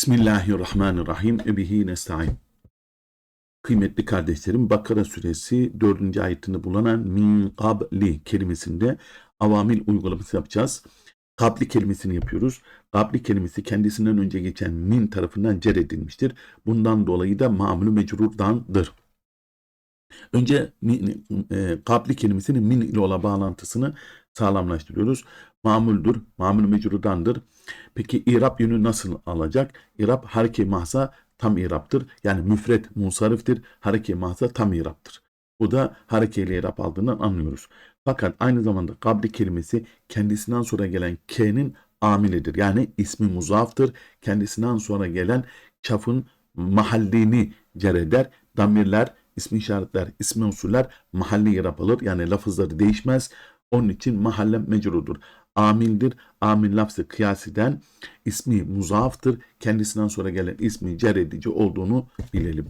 Bismillahirrahmanirrahim. Ebihi nesta'in. Kıymetli kardeşlerim Bakara suresi 4. ayetinde bulunan min qabli kelimesinde avamil uygulaması yapacağız. Kabli kelimesini yapıyoruz. Kabli kelimesi kendisinden önce geçen min tarafından cer edilmiştir. Bundan dolayı da mamülü mecrurdandır. Önce e, kelimesinin min ile olan bağlantısını sağlamlaştırıyoruz. Mamuldür, mamül mecrudandır. Peki irap yönü nasıl alacak? İrap hareke mahza tam iraptır. Yani müfret munsariftir. Hareke mahza tam iraptır. Bu da harekeyle irap aldığından anlıyoruz. Fakat aynı zamanda kabli kelimesi kendisinden sonra gelen K'nin amilidir. Yani ismi muzaftır. Kendisinden sonra gelen çafın mahallini cer eder. Damirler, ismi işaretler, ismi unsurlar mahalli irap alır. Yani lafızları değişmez. Onun için mahalle mecrudur. Amildir. Amil lafzı kıyasiden ismi muzaftır. Kendisinden sonra gelen ismi cer edici olduğunu bilelim.